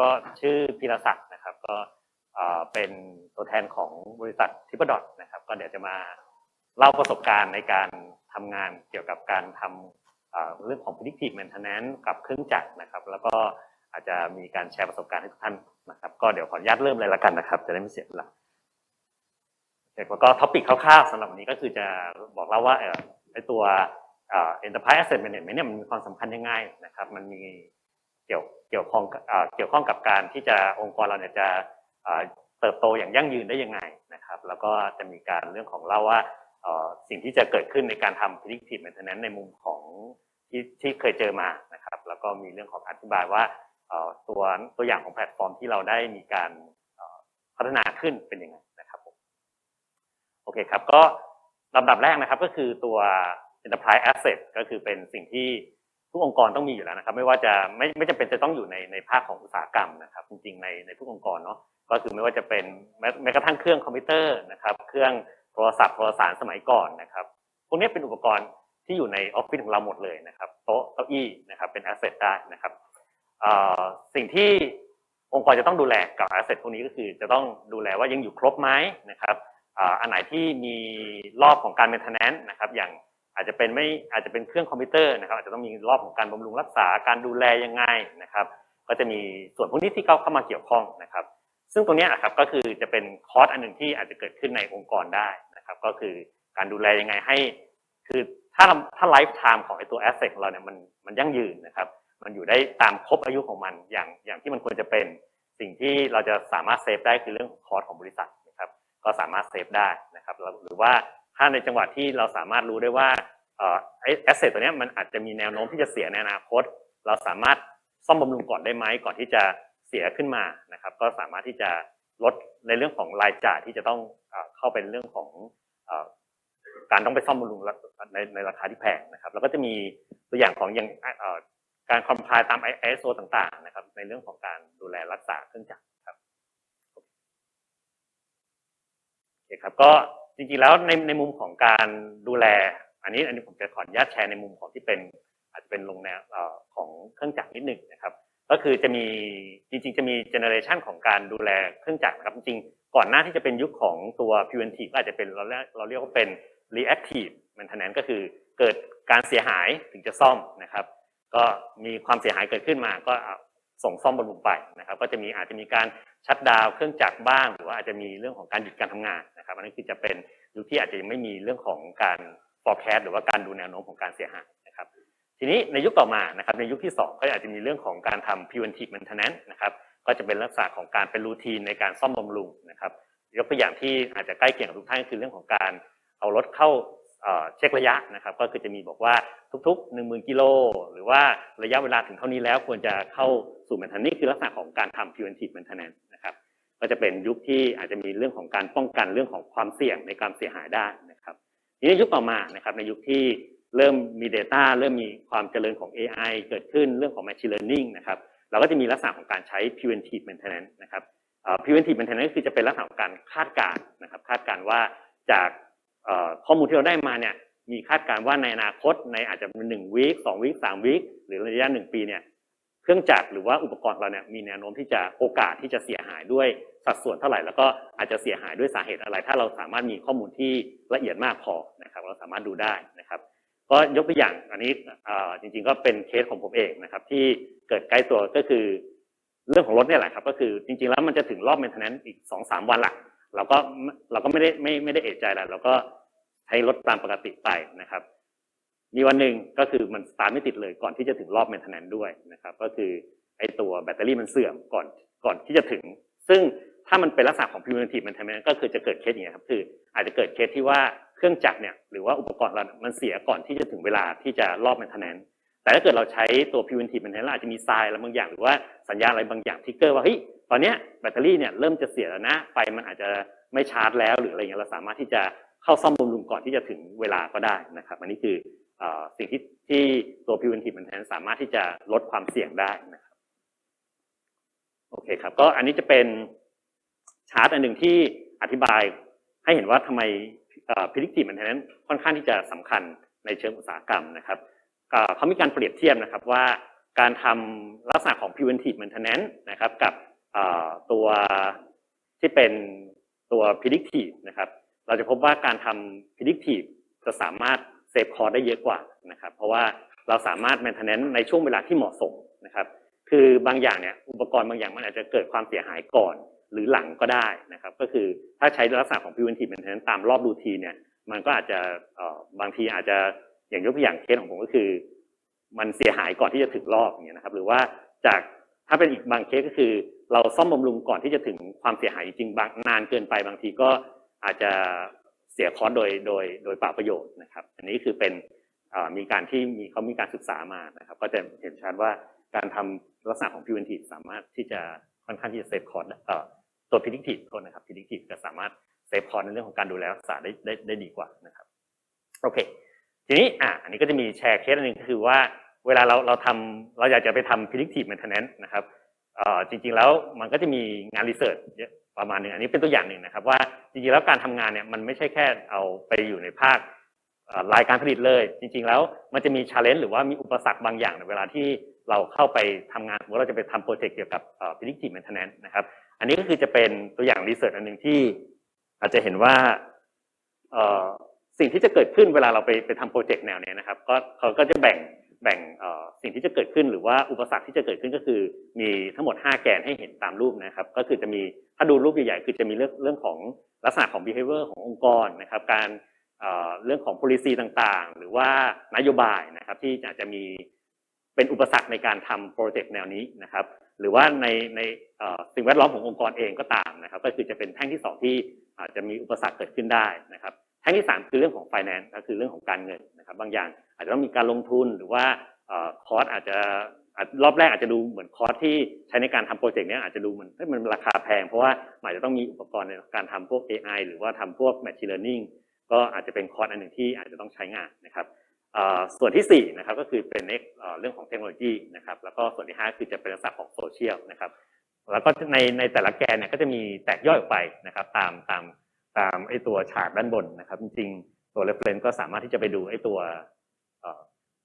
ก็ชื่อพิรศักดิ์นะครับก็เป็นตัวแทนของบริษัททิปดอทนะครับ ก็เดี๋ยวจะมาเล่าประสบการณ์ในการทำงานเกี่ยวกับการทำเอ่อเรื่องของ predictive maintenance กับเครื่องจักรนะครับ แล้วก็อาจจะมีการแชร์ประสบการณ์ให้ทุกท่านนะครับ ก็เดี๋ยวขออนุญาตเริ่มเลยละกันนะครับ จะได้ไม่เสียเวลาแล้วก็ท็อปิกคร่าวๆสำหรับวันนี้ก็คือจะบอกเล่าว่าเอ่อไอตัว enterprise asset management เนี่ยมันมีความสำคัญยังไงนะครับ มันมี เกี่ยวเกี่ยวข้องกับเกี่ยวข้องกับการที่จะองค์กรเราเนี่ยจะเติบโตอย่างยั่งยืนได้ยังไงนะครับ แล้วก็จะมีการเรื่องของเล่าว่าสิ่งที่จะเกิดขึ้นในการทำ predictive maintenance ในมุมของที่ที่เคยเจอมานะครับ แล้วก็มีเรื่องของอธิบายว่าตัวตัวอย่างของแพลตฟอร์มที่เราได้มีการพัฒนาขึ้นเป็นยังไงนะครับผมโอเคครับก็ลำดับแรกนะครับก็คือตัว enterprise asset ก็คือเป็นสิ่งที่ ทุกองค์กรต้องมีอยู่แล้วนะครับ ไม่ว่าจะไม่ไม่จำเป็นจะต้องอยู่ในในภาคของอุตสาหกรรมนะครับ จริงๆในในทุกองค์กรเนาะก็คือไม่ว่าจะเป็นแม้แม้กระทั่งเครื่องคอมพิวเตอร์นะครับเครื่องโทรศัพท์โทรสารสมัยก่อนนะครับพวกนี้เป็นอุปกรณ์ที่อยู่ในออฟฟิศของเราหมดเลยนะครับโต๊ะเก้าอี้นะครับเป็น asset ได้นะครับสิ่งที่องค์กรจะต้องดูแลกับ asset พวกนี้ก็คือจะต้องดูแลว่ายังอยู่ครบไหมนะครับอันไหนที่มีรอบของการ maintenance นะครับอย่าง อาจจะเป็นไม่อาจจะเป็นเครื่องคอมพิวเตอร์นะครับอาจจะต้องมีรอบของการบำรุงรักษาการดูแลยังไงนะครับ ก็จะมีส่วนพวกนี้ที่เข้าเข้ามาเกี่ยวข้องนะครับ ซึ่งตรงนี้นะครับก็คือจะเป็นคอร์สอันหนึ่งที่อาจจะเกิดขึ้นในองค์กรได้นะครับ ก็คือการดูแลยังไงให้ คือถ้าถ้าไลฟ์ไทม์ของไอตัวแอสเซทของเราเนี่ยมันมันยั่งยืนนะครับ มันอยู่ได้ตามครบอายุของมันอย่างอย่างที่มันควรจะเป็นสิ่งที่เราจะสามารถเซฟได้คือเรื่องของคอร์สของบริษัทนะครับ ก็สามารถเซฟได้นะครับหรือว่า ถ้าในจังหวะที่เราสามารถรู้ได้ว่าแอสเซทตัวนี้มันอาจจะมีแนวโน้มที่จะเสียในอนาคต เราสามารถซ่อมบำรุงก่อนได้ไหมก่อนที่จะเสียขึ้นมานะครับ ก็สามารถที่จะลดในเรื่องของรายจ่ายที่จะต้องเข้าเป็นเรื่องของอการต้องไปซ่อมบำรุงในในราคาที่แพงนะครับ แล้วก็จะมีตัวอย่างของอย่างการคอมพลายตาม ISO ต่างๆ นะครับ ในเรื่องของการดูแลรักษาเครื่องจักรครับโอเคครับก็ จริงๆแล้วในในมุมของการดูแล อันนี้อันนี้ผมจะขออนุญาตแชร์ในมุมของที่เป็นอาจจะเป็นลงแนวของเครื่องจักรนิดหนึ่งนะครับ ก็คือจะมีจริงๆ จะมีเจเนอเรชันของการดูแลเครื่องจักรนะครับจริงก่อนหน้าที่จะเป็นยุคของตัว preventive ก็อาจจะเป็นเราเราเรียกว่าเป็น reactive maintenance ก็คือเกิดการเสียหายถึงจะซ่อมนะครับ ก็มีความเสียหายเกิดขึ้นมาก็ ส่งซ่อมบำรุงไปนะครับ ก็จะมีอาจจะมีการชัดดาวเครื่องจักรบ้าง หรือว่าอาจจะมีเรื่องของการหยุดการทำงานนะครับอันนี้คือจะเป็นยุคที่อาจจะยังไม่มีเรื่องของการ forecast หรือว่าการดูแนวโน้มของการเสียหายนะครับ ทีนี้ในยุคต่อมานะครับในยุคที่ 2 ก็อาจจะมีเรื่องของการทำ preventive maintenance นะครับก็จะเป็นลักษณะของการเป็นรูทีนในการซ่อมบำรุงนะครับ ยกตัวอย่างที่อาจจะใกล้เคียงกับทุกท่านก็คือเรื่องของการเอารถเข้า เช็คระยะนะครับก็คือจะมีบอกว่าทุกๆ 1 0,000กิโลหรือว่าระยะเวลาถึงเท่านี้แล้วควรจะเข้าสู่ maintenance นี่คือลักษณะของการทำ preventive maintenance นะครับก็จะเป็นยุคที่อาจจะมีเรื่องของการป้องกันเรื่องของความเสี่ยงในการเสียหายได้นะครับทีนี้ยุคต่อมานะครับในยุคที่เริ่มมี Data เริ่มมีความเจริญของ AI เกิดขึ้นเรื่องของ Machine Learning นะครับเราก็จะมีลักษณะของการใช้ preventive maintenance นะครับ preventive maintenance ก็คือจะเป็นลักษณะของการคาดการณ์นะครับคาดการณ์ว่าจาก ข้อมูลที่เราได้มาเนี่ยมีคาดการณ์ว่าในอนาคตในอาจจะเป็นหนึ่งวีคสองวีคสามวีคหรือระยะหนึ่งปีเนี่ยเครื่องจักรหรือว่าอุปกรณ์เราเนี่ยมีแนวโน้มที่จะโอกาสที่จะเสียหายด้วยสัดส่วนเท่าไหร่ แล้วก็อาจจะเสียหายด้วยสาเหตุอะไร ถ้าเราสามารถมีข้อมูลที่ละเอียดมากพอนะครับ เราสามารถดูได้นะครับ ก็ยกตัวอย่างอันนี้จริงๆก็เป็นเคสของผมเองนะครับ ที่เกิดใกล้ตัวก็คือ เรื่องของรถเนี่ยแหละครับ ก็คือจริงๆแล้วมันจะถึงรอบ maintenance อีกสองสามวันละเราก็เราก็ไม่ได้ไม่ไม่ได้เอะใจแล้วเราก็ ใช้รถตามปกติไปนะครับ มีวันหนึ่งก็คือมันสตาร์ทไม่ติดเลยก่อนที่จะถึงรอบ maintenance ด้วยนะครับ ก็คือไอ้ตัวแบตเตอรี่มันเสื่อมก่อนก่อนที่จะถึง ซึ่งถ้ามันเป็นลักษณะของ preventive maintenance ก็คือจะเกิดเคสอย่างนี้ยครับคือ อาจจะเกิดเคสที่ว่าเครื่องจักรเนี่ยหรือว่าอุปกรณ์เรามันเสียก่อนที่จะถึงเวลาที่จะรอบ maintenance แต่ถ้าเกิดเราใช้ตัว preventive maintenance อาจจะมีทรายอะไรบางอย่าง หรือว่าสัญญาณอะไรบางอย่างที่เกอร์ว่าเฮ้ยตอนเนี้ยแบตเตอรี่เนี่ยเริ่มจะเสียแล้วนะไฟมันอาจจะไม่ชาร์จแล้วหรืออะไรเงี้ยเราสามารถที่จะ เข้าซ่อมบำรุงก่อนที่จะถึงเวลาก็ได้นะครับ อันนี้คืออสิ่งที่ที่ตัว preventive maintenance สามารถที่จะลดความเสี่ยงได้นะครับโอเคครับ ก็อันนี้จะเป็นชาร์ตอันหนึ่งที่อธิบายให้เห็นว่าทำไม predictive maintenance ค่อนข้างที่จะสำคัญในเชิงอุตสาหกรรมนะครับเขามีการเปรียบเทียบนะครับว่าการทำลักษณะของ preventive maintenance นะครับกับตัวที่เป็นตัว predictive นะครับ เราจะพบว่าการทำ predictive จะสามารถเซฟคอร์ได้เยอะกว่านะครับ เพราะว่าเราสามารถ maintenance ในช่วงเวลาที่เหมาะสมนะครับ คือบางอย่างเนี่ยอุปกรณ์บางอย่างมันอาจจะเกิดความเสียหายก่อน หรือหลังก็ได้นะครับ ก็คือถ้าใช้ลักษณะของ preventive maintenance ตามรอบรูทีเนี่ยมันก็อาจจะบางทีอาจจะอย่างยกตัวอย่างเคสของผมก็คือ มันเสียหายก่อนที่จะถึงรอบอย่างเงี้ยนะครับ หรือว่าจากถ้าเป็นอีกบางเคสก็คือ เราซ่อมบำรุงก่อนที่จะถึงความเสียหายจริงบางนานเกินไปบางทีก็ อาจจะเสียคอสโดยโดยโดยป่าประโยชน์นะครับ อันนี้คือเป็นมีการที่มีเขามีการศึกษามานะครับ ก็จะเห็นชัดว่าการทำลักษณะของ preventive สามารถที่จะค่อนข้างที่จะเซฟคอสเอ่อตัว predictive โทษนะครับ predictive จะสามารถเซฟคอสในเรื่องของการดูแลรักษาได้ได้ได้ดีกว่านะครับโอเค ทีนี้อะอันนี้ก็จะมีแชร์เคสอันหนึ่งก็คือว่าเวลาเราเราทำเราอยากจะไปทำ predictive maintenance นะครับจริงๆแล้วมันก็จะมีงานรีเสิร์ช ประมาณหนึ่งอันนี้เป็นตัวอย่างหนึ่งนะครับ ว่าจริงๆแล้วการทำงานเนี่ยมันไม่ใช่แค่เอาไปอยู่ในภาครายการผลิตเลย จริง ๆ แล้วมันจะมี challenge หรือว่ามีอุปสรรคบางอย่างในเวลาที่เราเข้าไปทำงานสมมติเราจะไปทำโปรเจกต์เกี่ยวกับเอ่อ predictive maintenance นะครับ อันนี้ก็คือจะเป็นตัวอย่างรีเสิร์ชอันหนึ่งที่อาจจะเห็นว่าสิ่งที่จะเกิดขึ้นเวลาเราไปไปทำโปรเจกต์แนวเนี้ยนะครับ ก็เขาก็จะแบ่ง แบ่งสิ่งที่จะเกิดขึ้นหรือว่าอุปสรรคที่จะเกิดขึ้นก็คือ มีทั้งหมด 5 แกนให้เห็นตามรูปนะครับ ก็คือจะมีถ้าดูรูปใหญ่ๆคือจะมีเรื่องเรื่องของลักษณะของ behavior ขององค์กรนะครับ การเรื่องของ policy ต่างๆ หรือว่านโยบายนะครับที่อาจจะมีเป็นอุปสรรคในการทำโปรเจกต์แนวนี้นะครับ หรือว่าในในสิ่งแวดล้อมขององค์กรเองก็ตามนะครับ ก็คือจะเป็นแท่งที่สองที่อาจจะมีอุปสรรคเกิดขึ้นได้นะครับ ท่งที่สามคือเรื่องของ finance ก็คือเรื่องของการเงินนะครับบางอย่างอาจจะต้องมีการลงทุนหรือว่าคอร์สอาจจะรอบแรกอาจจะดูเหมือนคอร์สที่ใช้ในการทำโปรเจกต์นี้อาจจะดูเหมือนมันราคาแพง เพราะว่าอาจจะต้องมีอุปกรณ์ในการทำพวก AI หรือว่าทำพวก machine learning ก็อาจจะเป็นคอร์สอันหนึ่งที่อาจจะต้องใช้งานนะครับส่วนที่สี่นะครับก็คือเป็นเรื่องของเทคโนโลยีนะครับแล้วก็ส่วนที่ห้าคือจะเป็นลักษณะของโซเชียลนะครับแล้วก็ในในแต่ละแกนเนี่ยก็จะมีแตกย่อยออกไปนะครับตามตาม ตามไอ้ตัวฉากด้านบนนะครับ จริงๆตัว reference ก็สามารถที่จะไปดูไอ้ตัว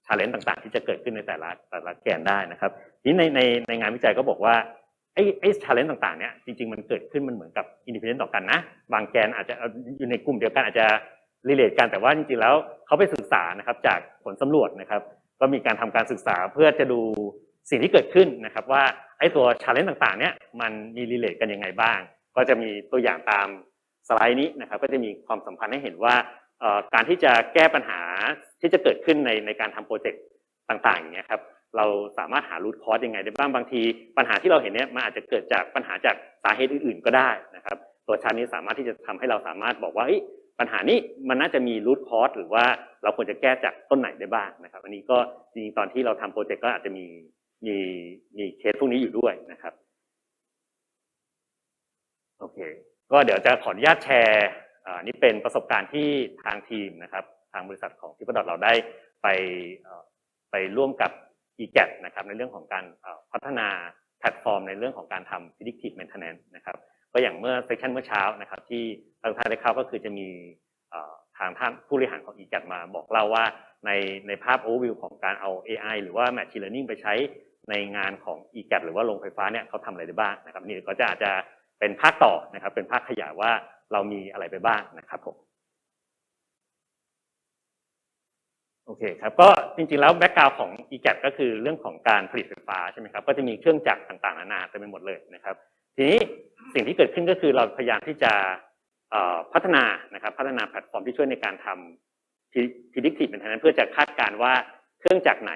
ชาเลนจ์ต่างๆ ที่จะเกิดขึ้นในแต่ละแต่ละแกนได้นะครับทีนี้ในในในงานวิจัยก็บอกว่าไอ้ไอ้ชาเลนจ์ต่างๆเนี่ยจริงๆมันเกิดขึ้นมันเหมือนกับอินดิพเดนต์ต่อกันนะ บางแกนอาจจะอยู่ในกลุ่มเดียวกันอาจจะรีเลทกันแต่ว่าจริงๆแล้วเขาไปศึกษานะครับจากผลสำรวจนะครับ ก็มีการทำการศึกษาเพื่อจะดูสิ่งที่เกิดขึ้นนะครับ ว่าไอ้ตัวชาเลนจ์ต่างๆเนี่ยมันมีรีเลทกันยังไงบ้าง ก็จะมีตัวอย่างตาม สไลด์นี้นะครับก็จะมีความสัมพันธ์ให้เห็นว่าการที่จะแก้ปัญหาที่จะเกิดขึ้นในในการทำโปรเจกต์ต่างๆอย่างเงี้ยครับเราสามารถหารูทคอร์สยังไงได้บ้างบางที ปัญหาที่เราเห็นเนี่ยมันอาจจะเกิดจากปัญหาจากสาเหตุอื่นๆ ก็ได้นะครับ ตัวชาร์ตนี้สามารถที่จะทำให้เราสามารถบอกว่าปัญหานี้มันน่าจะมีรูทคอร์สหรือว่าเราควรจะแก้จากต้นไหนได้บ้างนะครับ อันนี้ก็จริงตอนที่เราทำโปรเจกต์ก็อาจจะมีมีมีเคสพวกนี้อยู่ด้วยนะครับโอเค ก็เดี๋ยวจะขออนุญาตแชร์อ่านี่เป็นประสบการณ์ที่ทางทีมนะครับ ทางบริษัทของทิปดอทเราได้ไปไปร่วมกับ e g a t นะครับในเรื่องของการพัฒนาแพลตฟอร์ม ในเรื่องของการทำ predictive maintenance นะครับก็อย่างเมื่อเซสชันเมื่อเช้านะครับที่ทางท่านได้เข้าก็คือจะมีทางท่านผู้บริหารของ e g a t มาบอกเล่าว่าในในภาพ overview ของการเอา AI หรือว่า machine learning ไปใช้ในงานของ e g a t หรือว่าโรงไฟฟ้าเนี่ยเขาทำอะไรได้บ้างนะครับนี่ก็จะอาจจะ เป็นภาคต่อนะครับ เป็นภาคขยายว่าเรามีอะไรไปบ้างนะครับผมโอเคครับก็จริงๆแล้วแบ็กกราวของ e g a t ก็คือเรื่องของการผลิตไฟฟ้าใช่ไหมครับก็จะมีเครื่องจักรต่างๆนานาเต็มไปหมดเลยนะครับ ทีนี้สิ่งที่เกิดขึ้นก็คือเราพยายามที่จะพัฒนานะครับพัฒนาแพลตฟอร์มที่ช่วยในการทำ predictive maintenance เพื่อจะคาดการณ์ว่าเครื่องจักรไหน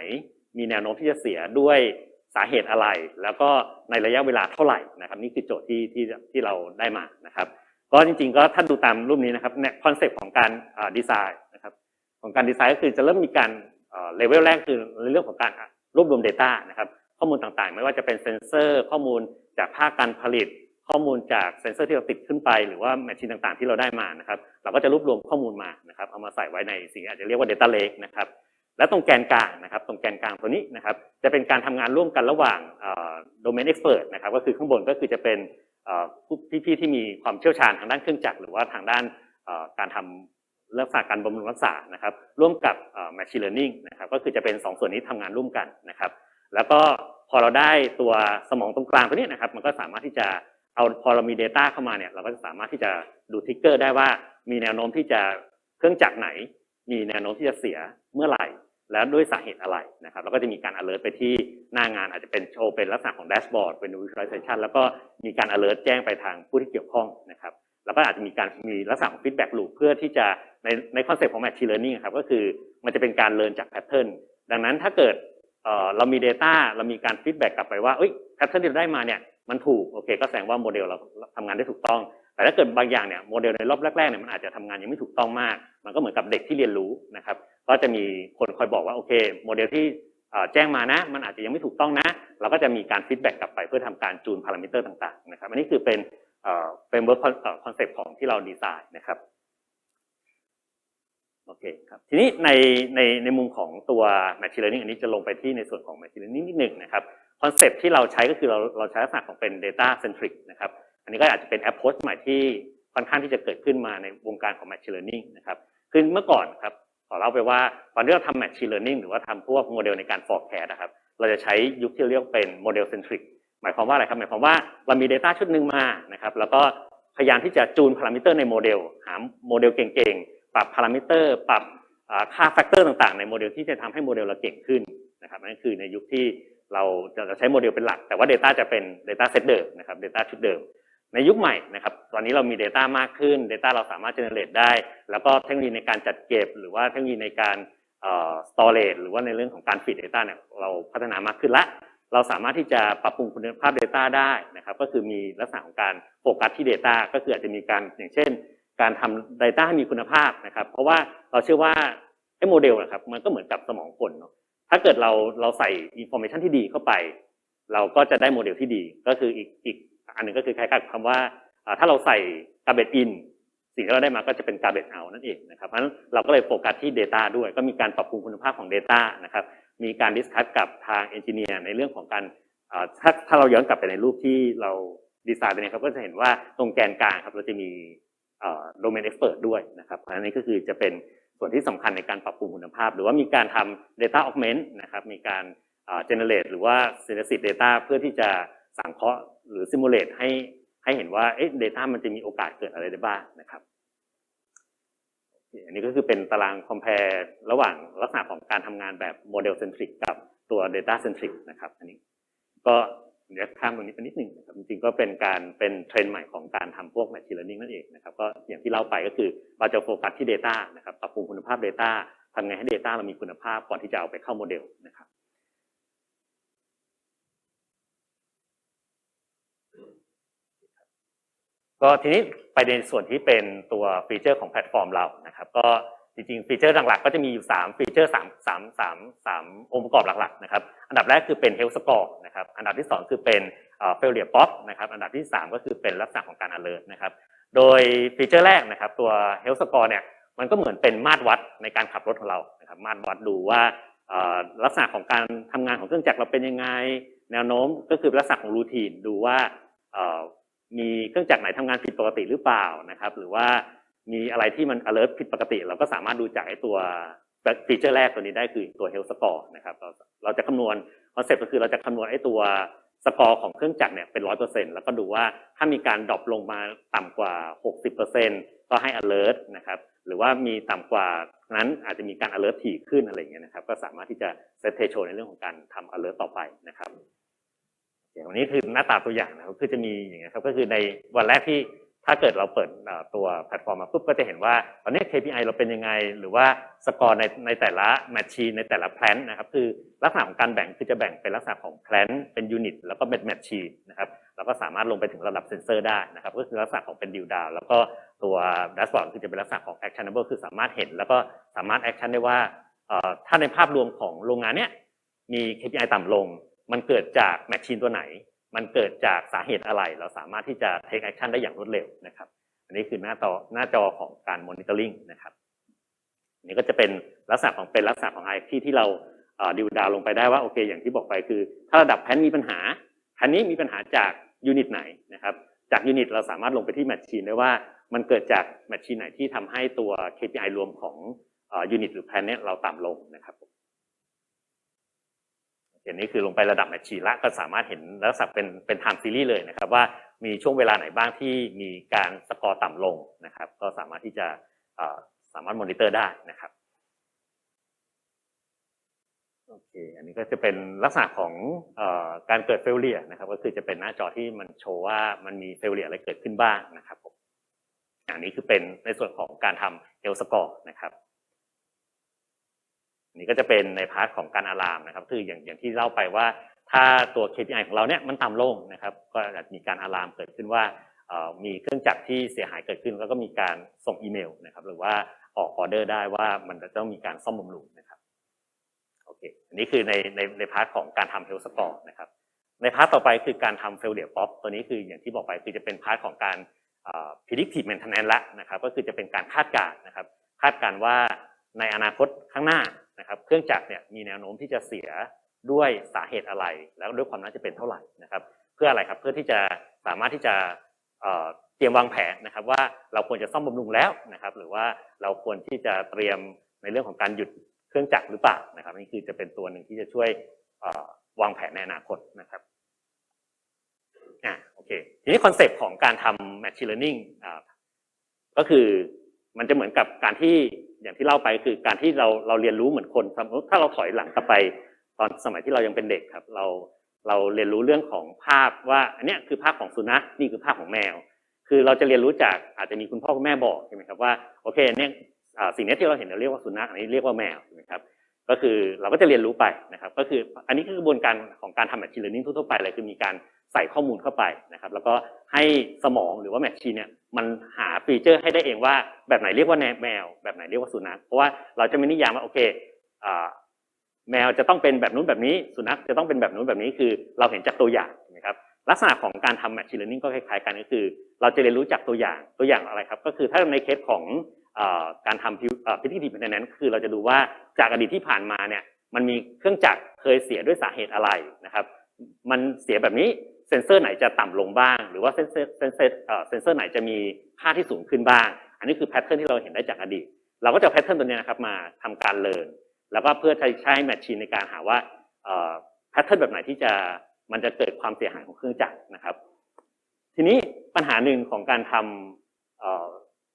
มีแนวโน้มที่จะเสียด้วย สาเหตุอะไร แล้วก็ในระยะเวลาเท่าไหร่นะครับ นี่คือโจทย์ที่ที่ที่เราได้มานะครับ ก็จริงๆ ก็ถ้านดูตามรูปนี้นะครับเนี่ยคอนเซปต์ของการดีไซน์นะครับของการดีไซน์ก็คือจะเริ่มมีการเลเวลแรกคือในเรื่องของการรวบรวม Data นะครับ ข้อมูลต่างๆ ไม่ว่าจะเป็นเซนเซอร์ ข้อมูลจากภาคการผลิต ข้อมูลจากเซนเซอร์ที่เราติดขึ้นไป หรือว่าแมชชีนต่างๆ ที่เราได้มานะครับ เราก็จะรวบรวมข้อมูลมานะครับ เอามาใส่ไว้ในสิ่งที่อาจจะเรียกว่า Data Lake นะครับ และตรงแกนกลางนะครับ ตรงแกนกลางตัวนี้นะครับ จะเป็นการทำงานร่วมกันระหว่างโดเมนเอ็กซ์เพรสนะครับ ก็คือข้างบนก็คือจะเป็นผู้พี่ๆที่มีความเชี่ยวชาญทางด้านเครื่องจักรหรือว่าทางด้านการทำรักษาการบำรุงรักษานะครับ ร่วมกับ machine learning นะครับ ก็คือจะเป็นสองส่วนนี้ทำงานร่วมกันนะครับ แล้วก็พอเราได้ตัวสมองตรงกลางตัวนี้นะครับ มันก็สามารถที่จะเอาพอเรามี Data เข้ามาเนี่ย เราก็จะสามารถที่จะดูทิกเกอร์ได้ว่ามีแนวโน้มที่จะเครื่องจักรไหน มีแนวโน้มที่จะเสีย เมื่อไหร่ แล้วด้วยสาเหตุอะไรนะครับแล้วก็จะมีการ alert ไปที่หน้างานอาจจะเป็นโชว์เป็นลักษณะของแดชบอร์ดเป็น visualization แล้วก็มีการ alert แจ้งไปทางผู้ที่เกี่ยวข้องนะครับแล้วก็อาจจะมีการมีลักษณะของ feedback loop เพื่อที่จะในในคอนเซ็ปต์ของ machine learning ครับก็คือมันจะเป็นการเรียนจาก pattern ดังนั้นถ้าเกิดเอ่อเรามี Data เรามีการ feedback กลับไปว่าเอ้ย pattern ที่เราได้มาเนี่ยมันถูกโอเค ก็แสดงว่าโมเดลเราทำงานได้ถูกต้อง แต่ถ้าเกิดบางอย่างเนี่ยโมเดลในรอบแรกๆเนี่ยมันอาจจะทำงานยังไม่ถูกต้องมาก มันก็เหมือนกับเด็กที่เรียนรู้นะครับ ก็จะมีคนคอยบอกว่าโอเค โมเดลที่แจ้งมานะ มันอาจจะยังไม่ถูกต้องนะ เราก็จะมีการฟีดแบ็กกลับไปเพื่อทำการจูนพารามิเตอร์ต่างๆนะครับ อันนี้คือเป็นเป็นเวิร์กคอนเซ็ปต์ของที่เราดีไซน์นะครับโอเคครับทีนี้ในในในมุมของตัว Machine Learning อันนี้จะลงไปที่ในส่วนของ Machine Learning นิดหนึ่งนะครับคอนเซ็ปต์ที่เราใช้ก็คือเราเราใช้ลักษณะของเป็น Data Centric นะครับ อันนี้ก็อาจจะเป็น approach ใหม่ที่ค่อนข้างที่จะเกิดขึ้นมาในวงการของ Machine Learning นะครับคือเมื่อก่อนครับขอเล่าไปว่าตอนที่เราทำ Machine Learning หรือว่าทำพวกโมเดลในการ forecast นะครับ เราจะใช้ยุคที่เรียกเป็น Model Centric หมายความว่าอะไรครับ หมายความว่าเรามี Data ชุดหนึ่งมานะครับแล้วก็พยายามที่จะจูนพารามิเตอร์ในโมเดล หาโมเดลเก่งๆ ปรับพารามิเตอร์ ปรับค่าแฟกเตอร์ต่างๆ ในโมเดลที่จะทำให้โมเดลเราเก่งขึ้นนะครับนั่นคือในยุคที่เราจะใช้โมเดลเป็นหลัก แต่ว่า Data จะเป็น Data Set เดิมนะครับ Data ชุดเดิม ในยุคใหม่นะครับ ตอนนี้เรามี Data มากขึ้น Data เราสามารถ generate ได้ แล้วก็เทคโนโลยีในการจัดเก็บ หรือว่าเทคโนโลยีในการเอ่อ storage หรือว่าในเรื่องของการ feed data เนี่ยเราพัฒนามากขึ้นละเราสามารถที่จะปรับปรุงคุณภาพ Data ได้นะครับ ก็คือมีลักษณะของการโฟกัสที่ Data ก็คืออาจจะมีการอย่างเช่น การทำ Data ให้มีคุณภาพนะครับ เพราะว่าเราเชื่อว่าไอ้โมเดลนะครับมันก็เหมือนกับสมองคนเนาะถ้าเกิดเราเราใส่ information ที่ดีเข้าไป เราก็จะได้โมเดลที่ดี ก็คืออีกอีก อันหนึ่งก็คือคล้ายๆคำว่าอ่าถ้าเราใส่ garbage in สิ่งที่เราได้มาก็จะเป็น garbage out นั่นเองนะครับเพราะฉะนั้นเราก็เลยโฟกัสที่ Data ด้วย ก็มีการปรับปรุงคุณภาพของ Data นะครับมีการดิสคัสกับทางเอนจิเนียร์ในเรื่องของการถ้าถ้าเราย้อนกลับไปในรูปที่เราดีไซน์ไปเนี่ยครับก็จะเห็นว่าตรงแกนกลางครับเราจะมีโดเมนเอ็กซ์เพรสด้วยนะครับอันนี้ก็คือจะเป็นส่วนที่สำคัญในการปรับปรุงคุณภาพ หรือว่ามีการทำ Data Augment นะครับมีการอ่า generate หรือว่า synthesis data เพื่อที่จะสังเคราะห์ หรือ simulate ให้ให้เห็นว่าเอ๊ะ data มันจะมีโอกาสเกิดอะไรได้บ้างนะครับอันนี้ก็คือเป็นตาราง compare ระหว่างลักษณะของการทำงานแบบ model centric กับตัว data centric นะครับ อันนี้ก็เดี๋ยวข้ามตรงนี้ไปนิดหนึ่งนะครับจริงๆก็เป็นการเป็นเทรนด์ใหม่ของการทำพวก machine learning นั่นเองนะครับก็อย่างที่เล่าไปก็คือเราจะโฟกัสที่ data นะครับปรับปรุงคุณภาพ data ทำไงให้ data เรามีคุณภาพก่อนที่จะเอาไปเข้าโมเดลนะครับ ก็ทีนี้ไปในส่วนที่เป็นตัวฟีเจอร์ของแพลตฟอร์มเรานะครับ ก็จริงๆฟีเจอร์หลักๆก็จะมีอยู่3ฟีเจอร์3 3 3 3องค์ประกอบหลักๆนะครับอันดับแรกคือเป็น health score นะครับอันดับที่ 2 คือเป็น failure pop นะครับอันดับที่ 3 ก็คือเป็นลักษณะของการ alert นะครับโดยฟีเจอร์แรกนะครับตัว health score เนี่ยมันก็เหมือนเป็นมาตรวัดในการขับรถของเรานะครับมาตรวัดดูว่าลักษณะของการทำงานของเครื่องจักรเราเป็นยังไง แนวโน้มก็คือลักษณะของรูทีนดูว่า มีเครื่องจักรไหนทำงานผิดปกติหรือเปล่านะครับ หรือว่ามีอะไรที่มัน alert ผิดปกติ เราก็สามารถดูจากไอ้ตัวฟีเจอร์แรกตัวนี้ได้คือตัว health score นะครับเราเราจะคำนวณคอนเซ็ปต์ก็คือเราจะคำนวณไอ้ตัวสกอร์ของเครื่องจักรเนี่ยเป็นร้อยเปอร์เซ็นต์แล้วก็ดูว่าถ้ามีการดรอปลงมาต่ำกว่าหกสิบเปอร์เซ็นต์ก็ให้ alert นะครับหรือว่ามีต่ำกว่านั้นอาจจะมีการ alert ถี่ขึ้นอะไรอย่างเงี้ยนะครับ ก็สามารถที่จะเซตเทโชในเรื่องของการทำ alert ต่อไปนะครับ อย่างวันนี้คือหน้าตาตัวอย่างนะครับคือจะมีอย่างเงี้ยครับก็คือในวันแรกที่ถ้าเกิดเราเปิดตัวแพลตฟอร์มมาปุ๊บก็จะเห็นว่าตอนนี้ KPI เราเป็นยังไง หรือว่าสกอร์ในในแต่ละแมชชีในแต่ละแพลนนะครับคือลักษณะของการแบ่งคือจะแบ่งเป็นลักษณะของแพลนเป็นยูนิตแล้วก็เป็นแมชชีนะครับเราก็สามารถลงไปถึงระดับเซนเซอร์ได้นะครับก็คือลักษณะของเป็นดิวดาวแล้วก็ตัวแดชบอร์ดคือจะเป็นลักษณะของ actionable คือสามารถเห็น แล้วก็สามารถ action ได้ว่าถ้าในภาพรวมของโรงงานเนี้ยมี KPI ต่ำลง มันเกิดจากแมชชีนตัวไหน มันเกิดจากสาเหตุอะไร เราสามารถที่จะ take action ได้อย่างรวดเร็วนะครับ อันนี้คือหน้าจอหน้าจอของการ monitoring นะครับอันนี้ก็จะเป็นลักษณะของเป็นลักษณะของ IXT ที่เราดิวดาวลงไปได้ว่าโอเค อย่างที่บอกไปคือ ถ้าระดับแพนมีปัญหาแพนนี้มีปัญหาจากยูนิตไหนนะครับจากยูนิตเราสามารถลงไปที่แมชชีนได้ว่ามันเกิดจากแมชชีนไหนที่ทำให้ตัว KPI รวมของยูนิตหรือแพนเนี้ยเราต่ำลงนะครับ เคเห็นนี่คือลงไประดับแมชชีนละก็สามารถเห็นลักษณะเป็นเป็น time series เลยนะครับว่ามีช่วงเวลาไหนบ้างที่มีการสกอร์ต่ำลงนะครับ ก็สามารถที่จะสามารถมอนิเตอร์ได้นะครับโอเค อันนี้ก็จะเป็นลักษณะของอการเกิดเฟลเลียนะครับ ก็คือจะเป็นหน้าจอที่มันโชว์ว่ามันมีเฟลเลียอะไรเกิดขึ้นบ้างนะครับผมอันนี้คือเป็นในส่วนของการทำเอลสกอร์นะครับ นนี้ก็จะเป็นในพาร์ทของการอะลามนะครับ คืออย่างอย่างที่เล่าไปว่า ถ้าตัว KPI ของเราเนี่ยมันต่ำลงนะครับ ก็อาจจะมีการอะลามเกิดขึ้นว่ามีเครื่องจักรที่เสียหายเกิดขึ้น แล้วก็มีการส่งอีเมลนะครับหรือว่าออกออเดอร์ได้ว่ามันจะต้องมีการซ่อมบำรุงนะครับโอเคอันนี้คือในในในพาร์ทของการทำเฮลสกอร์นะครับ ในพาร์ทต่อไปคือการทำเฟลเดียป๊อปตัวนี้คืออย่างที่บอกไปคือจะเป็นพาร์ทของการ predictive maintenance ละนะครับ ก็คือจะเป็นการคาดการณ์นะครับ คาดการณ์ว่าในอนาคตข้างหน้า นะครับเครื่องจักรเนี่ยมีแนวโน้มที่จะเสียด้วยสาเหตุอะไร แล้วด้วยความน่าจะเป็นเท่าไหร่นะครับ เพื่ออะไรครับเพื่อที่จะสามารถที่จะเตรียมวางแผนนะครับว่าเราควรจะซ่อมบำรุงแล้วนะครับ หรือว่าเราควรที่จะเตรียมในเรื่องของการหยุดเครื่องจักรหรือเปล่านะครับนี่คือจะเป็นตัวหนึ่งที่จะช่วยวางแผนในอนาคตนะครับอ่าโอเคทีนี้คอนเซปต์ของการทำ machine learning อ่าก็คือมันจะเหมือนกับการที่ อย่างที่เล่าไปคือการที่เราเราเรียนรู้เหมือนคนสมมติถ้าเราถอยหลังกลับไป ตอนสมัยที่เรายังเป็นเด็กครับ เราเราเรียนรู้เรื่องของภาพว่าอันนี้คือภาพของสุนัขนี่คือภาพของแมว คือเราจะเรียนรู้จากอาจจะมีคุณพ่อคุณแม่บอกใช่ไหมครับว่าโอเคเนี่ยสิ่งนี้ที่เราเห็นเราเรียกว่าสุนัขอันนี้เรียกว่าแมวใช่ไหมครับก็คือเราก็จะเรียนรู้ไปนะครับ ก็คืออันนี้คือกระบวนการของการทำ machine learning ทั่วไปเลยคือมีการ ใส่ข้อมูลเข้าไปนะครับ แล้วก็ให้สมองหรือว่า machine เนี่ยมันหาฟีเจอร์ให้ได้เองว่าแบบไหนเรียกว่าแมว แบบไหนเรียกว่าสุนัขเพราะว่าเราจะไม่นิยามว่าโอเคอแมวจะต้องเป็นแบบนู้นแบบนี้ สุนัขจะต้องเป็นแบบนู้นแบบนี้คือเราเห็นจากตัวอย่างนะครับลักษณะของการทำ machine learning ก็คล้ายๆกันก็คือ เราจะเรียนรู้จากตัวอย่างตัวอย่างอะไรครับ ก็คือถ้าในเคสของอการทำพิธีดิบในนั้นคือเราจะดูว่าจากอดีตที่ผ่านมาเนี่ยมันมีเครื่องจักรเคยเสียด้วยสาเหตุอะไรนะครับ มันเสียแบบนี้ เซนเซอร์ไหนจะต่ำลงบ้าง หรือว่าเซนเซอร์เซนเซอร์เซนเซอร์ไหนจะมีค่าที่สูงขึ้นบ้าง อันนี้คือแพทเทิร์นที่เราเห็นได้จากอดีต เราก็จะแพทเทิร์นตัวนี้นะครับมาทำการเลิร์นแล้วก็เพื่อใช้ใช้แมชชีนในการหาว่าแพทเทิร์นแบบไหนที่จะมันจะเกิดความเสียหายของเครื่องจักรนะครับ ทีนี้ปัญหาหนึ่งของการทำเอ่อ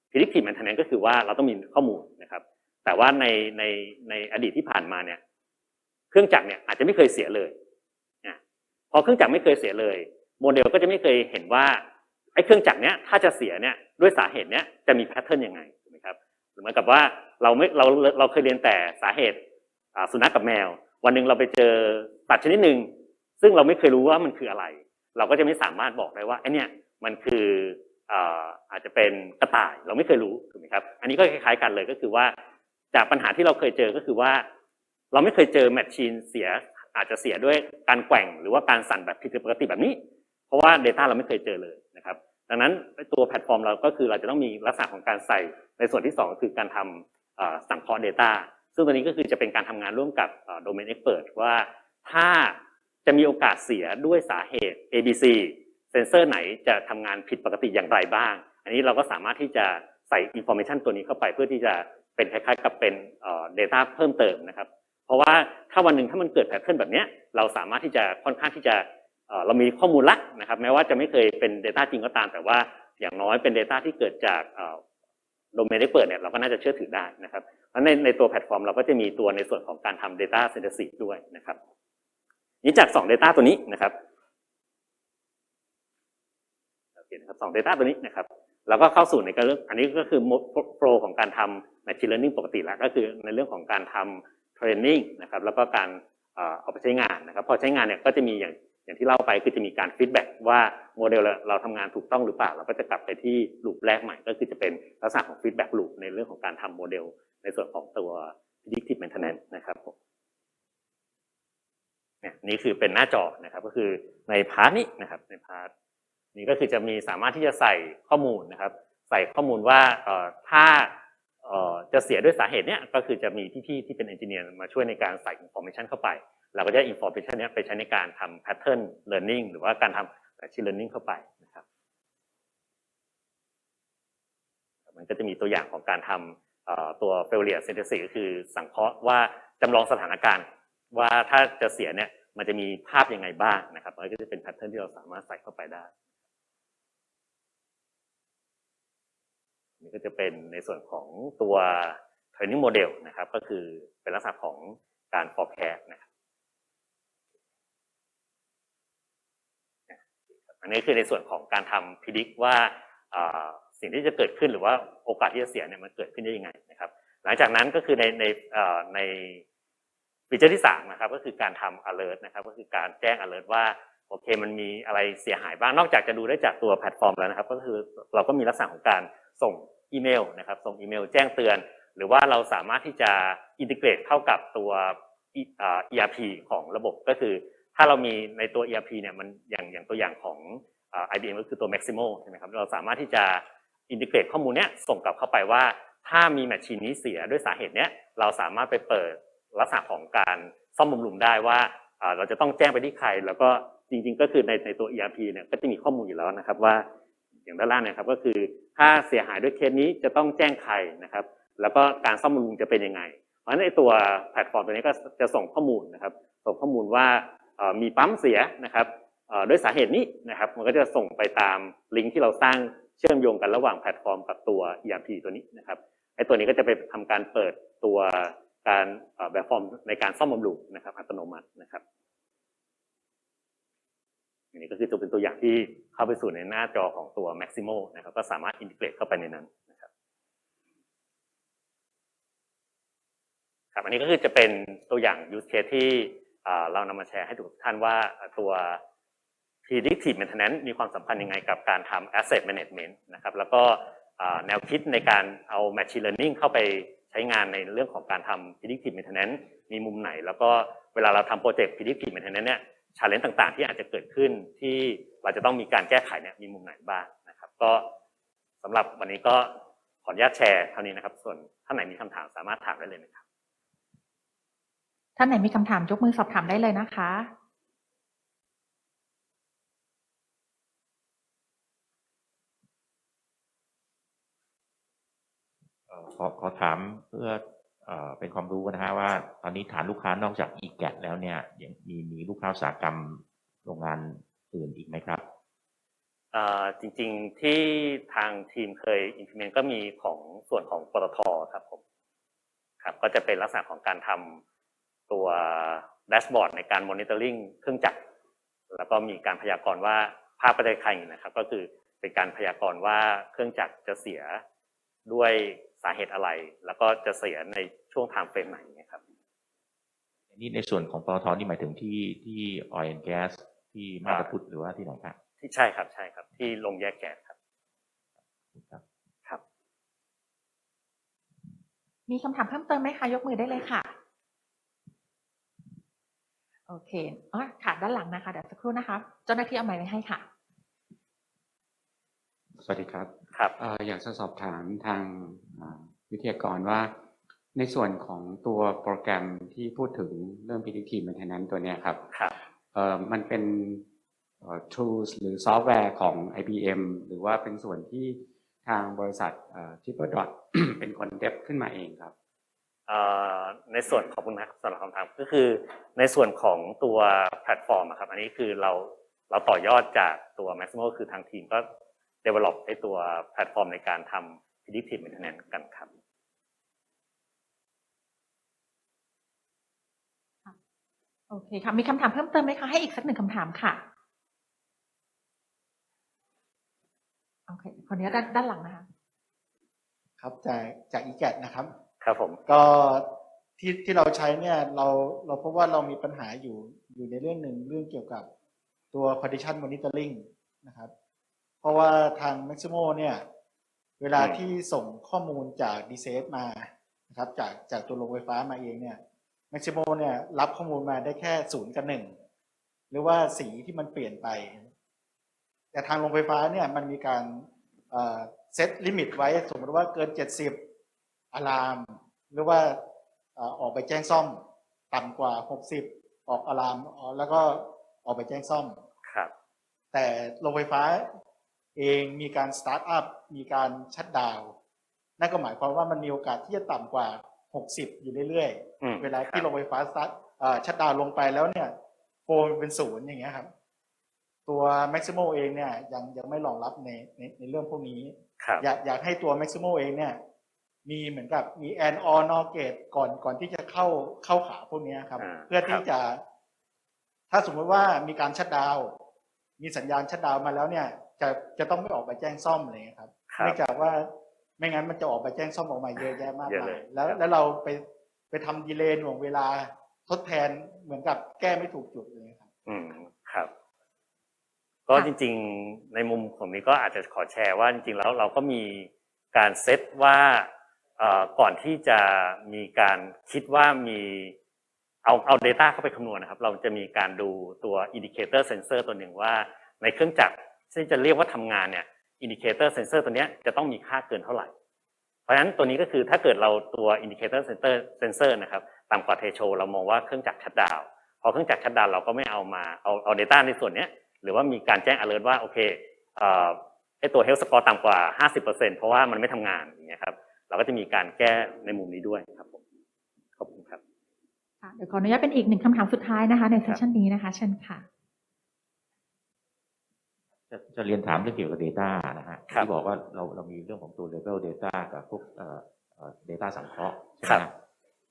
predictive maintenance ก็คือว่าเราต้องมีข้อมูลนะครับ แต่ว่าในในในอดีตที่ผ่านมาเนี่ย เครื่องจักรเนี่ยอาจจะไม่เคยเสียเลย พอเครื่องจักรไม่เคยเสียเลย โมเดลก็จะไม่เคยเห็นว่าไอ้เครื่องจักรเนี้ยถ้าจะเสียเนี่ยด้วยสาเหตุเนี้ยจะมีแพทเทิร์นยังไงถูกไหมครับเหมือนกับว่าเราไม่เราเราเคยเรียนแต่สาเหตุสุนัขกับแมว วันหนึ่งเราไปเจอสัตว์ชนิดหนึ่งซึ่งเราไม่เคยรู้ว่ามันคืออะไร เราก็จะไม่สามารถบอกได้ว่าไอ้เนี่ยมันคืออาอาจจะเป็นกระต่ายเราไม่เคยรู้ถูกไหมครับ อันนี้ก็คล้ายๆกันเลยก็คือว่า จากปัญหาที่เราเคยเจอก็คือว่า เราไม่เคยเจอแมชชีนเสีย อาจจะเสียด้วยการแกว่งหรือว่าการสั่นแบบผิดปกติแบบนี้ เพราะว่า Data เราไม่เคยเจอเลยนะครับ ดังนั้นตัวแพลตฟอร์มเราก็คือเราจะต้องมีลักษณะของการใส่ในส่วนที่ 2 คือการทำเอ่อสังเคราะห์ Data ซึ่งตัวนี้ก็คือจะเป็นการทำงานร่วมกับโดเมนเอ็กเปิดว่าถ้าจะมีโอกาสเสียด้วยสาเหตุ ABC เซนเซอร์ไหนจะทำงานผิดปกติอย่างไรบ้าง อันนี้เราก็สามารถที่จะใส่อินโฟ a t ชันตัวนี้เข้าไปเพื่อที่จะเป็นคล้ายๆ กับเป็นเอ่อ data เพิ่มเติมนะครับ เพราะว่าถ้าวันหนึ่งถ้ามันเกิดแพทเทิร์นแบบนี้เราสามารถที่จะค่อนข้างที่จะเรามีข้อมูลละนะครับ แม้ว่าจะไม่เคยเป็น Data จริงก็ตาม แต่ว่าอย่างน้อยเป็น Data ที่เกิดจากโดเมนได้เปิดเนี่ยเราก็น่าจะเชื่อถือได้นะครับเพราะในในตัวแพลตฟอร์มเราก็จะมีตัวในส่วนของการทำ Data Synthesis ด้วยนะครับนี้จาก 2 Data ตัวนี้นะครับโอเคนะครับสอง Data ตัวนี้นะครับแล้วก็เข้าสู่ในการเรื่องอันนี้ก็คือโปรของการทำ Machine Learning ปกติแล้วก็คือในเรื่องของการทำ Training นะครับแล้วก็การเอาไปใช้งานนะครับพอใช้งานเนี่ยก็จะมีอย่างอย่างที่เล่าไปคือจะมีการฟีดแบ็กว่าโมเดลเราเราทำงานถูกต้องหรือเปล่า เราก็จะกลับไปที่ลูปแรกใหม่ ก็คือจะเป็นลักษณะของฟีดแบ็กลูปในเรื่องของการทำโมเดล ในส่วนของตัว predictive maintenance นะครับผมเนี่ยนี่คือเป็นหน้าจอนะครับ ก็คือในพาร์ทนี้นะครับในพาร์ทนี่ก็คือจะมีสามารถที่จะใส่ข้อมูลนะครับ ใส่ข้อมูลว่าถ้า จะเสียด้วยสาเหตุเนี้ยก็คือจะมีพี่ๆที่เป็นเอนจิเนียร์มาช่วยในการใส่อินโฟ a t ชันเข้าไป เราก็จะอินโฟ a t ชันนี้ยไปใช้ในการทำ pattern learning หรือว่าการทำ machine learning เข้าไปนะครับมันก็จะมีตัวอย่างของการทำตัว failure synthesis ก็คือสังเคราะห์ว่าจำลองสถานการณ์ ว่าถ้าจะเสียเนี่ยมันจะมีภาพยังไงบ้างนะครับมันก็จะเป็นแพทเทิร์นที่เราสามารถใส่เข้าไปได้ นี่ก็จะเป็นในส่วนของตัว training model นะครับ ก็คือเป็นลักษณะของการ forecast นะครับอันนี้คือในส่วนของการทำ predict ว่าสิ่งที่จะเกิดขึ้นหรือว่าโอกาสที่จะเสียเนี่ยมันเกิดขึ้นได้ยังไงนะครับ หลังจากนั้นก็คือในในในฟีเจอร์ที่สามนะครับก็คือการทำ alert นะครับ ก็คือการแจ้ง alert ว่าโอเคมันมีอะไรเสียหายบ้างนอกจากจะดูได้จากตัวแพลตฟอร์มแล้วนะครับ ก็คือเราก็มีลักษณะของการ ส่งอีเมลนะครับ ส่งอีเมลแจ้งเตือน หรือว่าเราสามารถที่จะอินทิเกรตเข้ากับตัว E- อ่า ERP ของระบบก็คือ ถ้าเรามีในตัว ERP เนี่ยมันอย่างอย่างตัวอย่างของอ่า IBM ก็คือตัว Maximo ใช่ไหมครับเราสามารถที่จะอินทิเกรตข้อมูลเนี้ยส่งกลับเข้าไปว่า ถ้ามีแมชชีนนี้เสียด้วยสาเหตุเนี้ยเราสามารถไปเปิดลักษณะของการซ่อมบำรุงได้ว่าเราจะต้องแจ้งไปที่ใคร แล้วก็จริง ๆ ก็คือในในตัว ERP เนี่ยก็จะมีข้อมูลอยู่แล้วนะครับว่าอย่างด้านล่างเนยครับก็คือ ถ้าเสียหายด้วยเคสนี้จะต้องแจ้งใครนะครับ แล้วก็การซ่อมบำรุงจะเป็นยังไง เพราะฉะนั้นไอ้ตัวแพลตฟอร์มตัวนี้ก็จะส่งข้อมูลนะครับ ส่งข้อมูลว่ามีปั๊มเสียนะครับด้วยสาเหตุนี้นะครับมันก็จะส่งไปตามลิงก์ที่เราสร้างเชื่อมโยงกันระหว่างแพลตฟอร์มกับตัว ERP ตัวนี้นะครับไอ้ตัวนี้ก็จะไปทำการเปิดตัวการแบบฟอร์มในการซ่อมบำรุงนะครับอัตโนมัตินะครับ อันนี้ก็คือตัวเป็นตัวอย่างที่เข้าไปสู่ในหน้าจอของตัว Maximo นะครับก็สามารถอินทิเกรตเข้าไปในนั้นนะครับครับอันนี้ก็คือจะเป็นตัวอย่าง use case ที่เรานำมาแชร์ให้ทุกท่านว่าตัว predictive maintenance มีความสัมพันธ์ยังไงกับการทำ asset management นะครับแล้วก็แนวคิดในการเอา machine learning เข้าไปใช้งานในเรื่องของการทำ predictive maintenance มีมุมไหน แล้วก็เวลาเราทำโปรเจกต์ predictive maintenance เนี่ย challenge ต่างๆ ที่อาจจะเกิดขึ้นที่เราจะต้องมีการแก้ไขเนี่ยมีมุมไหนบ้างนะครับ ก็สำหรับวันนี้ก็ขออนุญาตแชร์เท่านี้นะครับ ส่วนท่านไหนมีคำถามสามารถถามได้เลยนะครับ ท่านไหนมีคำถามยกมือสอบถามได้เลยนะคะเอ่อขอขอถามเพื่อ เป็นความรู้นะฮะว่าตอนนี้ฐานลูกค้านอกจาก e g a t แล้วเนี่ยยังมีมีลูกค้าอุตสาหกรรมโรงงานอื่นอีกไหมครับจริงๆที่ทางทีมเคย implement ก็มีของส่วนของปตทครับผมครับก็จะเป็นลักษณะของการทำตัวแดชบอร์ดในการ monitoring เครื่องจักรแล้วก็มีการพยากรณ์ว่าภาพประเทศไทยนะครับ ก็คือเป็นการพยากรณ์ว่าเครื่องจักรจะเสียด้วย สาเหตุอะไร แล้วก็จะเสียในช่วงไทม์เฟรมไหนนะครับนี่ในส่วนของปตทนี่หมายถึงที่ที่ oil and gas ที่มาตาพุทธหรือว่าที่ไหนครับที่ใช่ครับใช่ครับ ที่ลงแยกแก๊สครับครับครับ มีคำถามเพิ่มเติมไหมคะยกมือได้เลยค่ะ โอเคอ๋อค่ะด้านหลังนะคะเดี๋ยวสักครู่นะคะ เจ้าหน้าที่เอาไมค์ไว้ให้ค่ะ สวัสดีครับครับเอ่ออยากจะสอบถามทางอ่าวิทยากรว่า ในส่วนของตัวโปรแกรมที่พูดถึงเรื่อง predictive maintenance ตัวเนี้ยครับครับเอ่อมันเป็นเอ่อ tools หรือซอฟต์แวร์ของ IBM หรือว่าเป็นส่วนที่ทางบริษัทเอ่อ Triple Dot เป็นคนเดบขึ้นมาเองครับเอ่อในส่วนขอบคุณนะครับสำหรับคำถามก็คือในส่วนของตัวแพลตฟอร์มอะครับอันนี้คือเราเราต่อยอดจากตัว Maximo คือทางทีมก็ develop ไอตัวแพลตฟอร์มในการทำ predictive maintenance กันครับโอเคค่ะ มีคำถามเพิ่มเติมไหมคะ ให้อีกสักหนึ่งคำถามค่ะ โอเคขออนุญาตด้านด้านหลังนะคะ ครับ จากจากอีแกนะครับ ครับผม ก็ที่ที่เราใช้เนี่ย เราเราพบว่าเรามีปัญหาอยู่อยู่ในเรื่องหนึ่งเรื่องเกี่ยวกับตัว condition monitoring นะครับ เพราะว่าทาง Maximo เนี่ย เวลาที่ส่งข้อมูลจาก d c s มานะครับจากจากตัวโรงไฟฟ้ามาเองเนี่ย Maximo เนี่ยรับข้อมูลมาได้แค่ศูนย์กับหนึ่งหรือว่าสีที่มันเปลี่ยนไป แต่ทางโรงไฟฟ้าเนี่ยมันมีการเซตลิมิตไว้สมมติว่าเกิน 70อะลาม หรือว่าเอ่อออกไปแจ้งซ่อมต่ำกว่า 60 ออกอะลามอ๋อแล้วก็ออกไปแจ้งซ่อมครับ แต่โรงไฟฟ้า เองมีการสตาร์ทอัพมีการชัดดาวน์นั่นก็หมายความว่ามันมีโอกาสที่จะต่ำกว่า 60 อยู่เรื่อยอืมๆเวลาครัที่บโรงไฟฟ้าสตาร์ทชัดดาวน์ลงไปแล้วเนี่ยฝโปรมันเป็นศูนย์อย่างเงี้ยครับ ตัว Maximo เองเนี่ยยังยังไม่รองรับในในในเรื่องพวกนี้ครับอยากอยากให้ตัว Maximo เองเนี่ยมีเหมือนกับมี and or not gate ก่อนก่อนที่จะเข้าเข้าขาพวกเนี้ยครับอ่าเพื่อคที่รับจะ ถ้าสมมติว่ามีการชัดดาวน์มีสัญญาณชัดดาวน์มาแล้วเนี่ย จะจะต้องไม่ออกไปแจ้งซ่อมอะไรเลยครับครับเนื่องจากว่าไม่งั้นมันจะออกไปแจ้งซ่อมออกมาเยอะแยะมากเยอะมาเลยยแล้วครับแล้วเราไปไปทำดีเลย์หน่วงเวลาทดแทนเหมือนกับแก้ไม่ถูกจุดเลยครับ อืมครับ ก็จริง ๆ ในมุมผมนี้ก็อาจจะขอแชร์ว่าจริง ๆ แล้วเราก็มีการเซตว่าเอ่อก่อนที่จะมีการคิดว่ามีเอาเอา Data เข้าไปคำนวณนะครับ เราจะมีการดูตัว Indicator Sensor ตัวหนึ่งว่าในเครื่องจักร ที่จะเรียกว่าทำงานเนี่ย Indicator Sensor ตัวเนี้ยจะต้องมีค่าเกินเท่าไหร่ เพราะฉะนั้นตัวนี้ก็คือถ้าเกิดเราตัว Indicator Sensor Sensor นะครับต่ำกว่าเทโชเรามองว่าเครื่องจักรชัดดาวน์พอเครื่องจักรชัดดาวน์เราก็ไม่เอามาเอาเอา Data ในส่วนเนี้ยหรือว่ามีการแจ้ง alert ว่าโอเคเอ่อไอตัว health score ต่ำกว่า 50%เพราะว่ามันไม่ทำงานอย่างเงี้ยครับเราก็จะมีการแก้ในมุมนี้ด้วยครับผมขอบคุณครับค่ะเดี๋ยวขออนุญาตเป็นอีกหนึ่งคำถามสุดท้ายนะคะในเซสชันนี้นะคะเชิญค่ะ จะจะเรียนถามเรื่องเกี่ยวกับ Data นะฮะครับที่บอกว่าเราเรามีเรื่องของตัว Level Data กับพวกเอ่อเอ่อ Data สังเคราะห์ใช่ไหมครับฮะ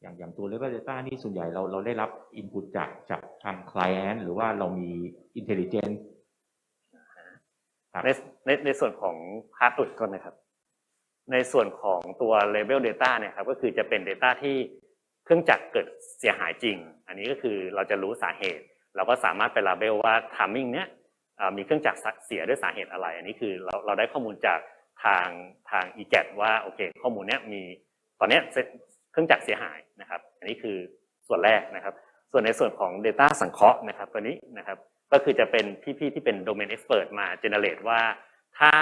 อย่างอย่างตัว Level Data นี่ส่วนใหญ่เราเราได้รับ Input จากจากทาง Client หรือว่าเรามี Intelligence ครับในในในส่วนของพาร์ทอุดก่อนนะครับ ในส่วนของตัว Label Data เนี่ยครับก็คือจะเป็น Data ที่เครื่องจักรเกิดเสียหายจริง อันนี้ก็คือเราจะรู้สาเหตุ เราก็สามารถไป label ว่า timing เนี้ยเอ่อ มีเครื่องจักรเสียด้วยสาเหตุอะไร อันนี้คือเราเราได้ข้อมูลจากทางทาง e g a t ว่าโอเค ข้อมูลเนี้ยมีตอนเนี้ยเซ็ตเครื่องจักรเสียหายนะครับ อันนี้คือส่วนแรกนะครับ ส่วนในส่วนของ Data สังเคราะห์นะครับตัวนี้นะครับก็คือจะเป็นพี่ๆที่เป็น Domain Expert มา generate ว่า ถ้า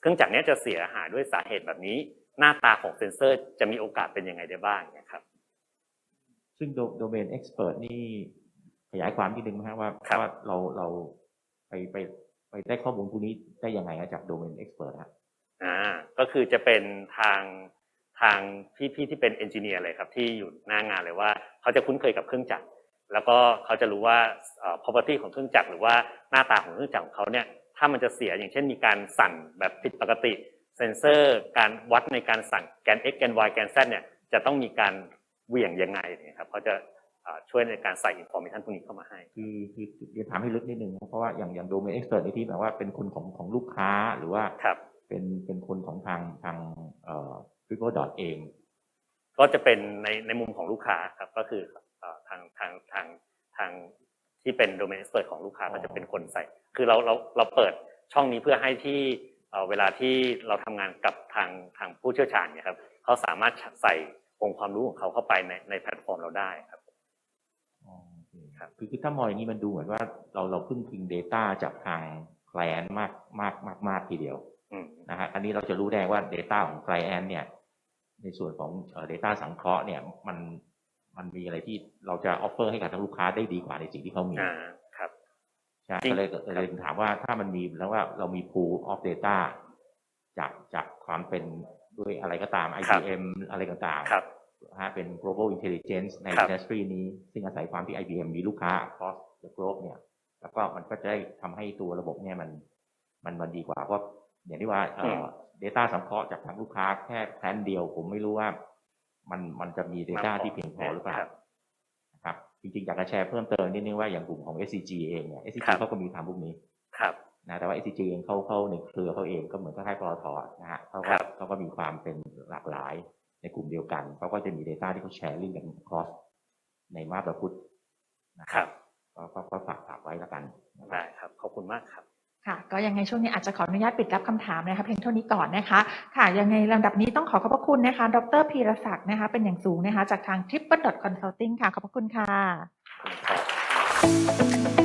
เครื่องจักรเนี้ยจะเสียหายด้วยสาเหตุแบบนี้ หน้าตาของเซ็นเซอร์จะมีโอกาสเป็นยังไงได้บ้างนะครับ ซึ่ง Do- Domain Expert นี่ขยายความนิดนึงนะฮะว่าครับว่าเราเรา ไปไปไปได้ข้อมูลพวกนี้ได้ยังไงจาก Domain Expert ฮะอ่าก็คือจะเป็นทางทางพี่พี่ที่เป็นเอนจิเนียร์เลยครับที่อยู่หน้างานเลยว่า เขาจะคุ้นเคยกับเครื่องจักรแล้วก็เขาจะรู้ว่าอ่อ property ของเครื่องจักรหรือว่าหน้าตาของเครื่องจักรของเขาเนี่ยถ้ามันจะเสียอย่างเช่นมีการสั่นแบบผิดปกติ เซนเซอร์การวัดในการสั่นแกน x แกน y แกน z เนี่ยจะต้องมีการเหวี่ยงยังไงเนี่ยครับเขาจะ ช่วยในการใส่ information พวกนี้เข้ามาให้ คือคือเรียนถามให้ลึกนิดนึงนะเพราะว่าอย่างอย่าง Domain Expert ในที่แบบว่าเป็นคนของของลูกค้าหรือว่าครับเป็นเป็นคนของทางทางเอ่อ Triple Dot เอง ก็จะเป็นในในมุมของลูกค้าครับก็คือเอ่อทางทางทางทางที่เป็นโดเมน e เปิดของลูกค้าอ๋อก็จะเป็นคนใส่ คือเราเราเราเปิดช่องนี้เพื่อให้ที่เอ่อเวลาที่เราทำงานกับทางทางผู้เชี่ยวชาญเนี่ยครับเขาสามารถใส่องค์ความรู้ของเขาเข้าไปในในแพลตฟอร์มเราได้ครับอ๋อโอเคครับคือคือถ้ามองอย่างนี้มันดูเหมือนว่าเราเราพึ่งพิง Data จากทาง Client มากมากมากมากทีเดียวอืมนะฮะอันนี้เราจะรู้ได้ว่า Data ของ Client เนี่ย ในส่วนของเอ่อ Data สังเคราะห์เนี่ยมันมันมีอะไรที่เราจะ offer ให้กับทางลูกค้าได้ดีกว่าในสิ่งที่เขามีอ่าครับใช่จริงก็เลยก็เลยถามว่าถ้ามันมีแล้วว่าเรามี pool of data จากจากความเป็นด้วยอะไรก็ตามครับ IBM อะไรต่างๆครับ นะฮะเป็น global intelligence ในครับ industry นี้ ซึ่งอาศัยความที่ IBM มีลูกค้า across the globe เนี่ย แล้วก็มันก็จะได้ทำให้ตัวระบบเนี่ยมันมันมันดีกว่า เพราะอย่างที่ว่าเอ่อ data สังเคราะห์จากทางลูกค้าแค่แพลนเดียว ผมไม่รู้ว่า มันมันจะมี data มากพอที่เพียงพอหรือเปล่าครับนะครับจริงๆ อยากจะแชร์เพิ่มเติมนิดนึงว่าอย่างกลุ่มของ SCG เองเนี่ย SCG ครับเขาก็มีทำพวกนี้ครับนะแต่ว่า SCG เองเขาเขาในเครือเขาเองก็เหมือนคล้ายๆปตทนะฮะเขาครัก็บเขาก็มีความเป็นหลากหลาย ในกลุ่มเดียวกันเขาก็จะมี Data ที่เขาแชร์ลิงก์กัน cross ในมาตรพุทธนะคครัรับบก็ก็ก็ฝากฝากไว้แล้วกันนะครับได้ครับ ขอบคุณมากครับค่ะก็ยังไงช่วงนี้อาจจะขออนุญาตปิดรับคำถามนะคะเพียงเท่านี้ก่อนนะคะ ค่ะยังไงลำดับนี้ต้องขอขอบพระคุณนะคะ ดรพีรศักดิ์นะคะ เป็นอย่างสูงนะคะ จากทาง Triple Dot Consulting ค่ะ ขอบพระคุณค่ะขอบคุณครับ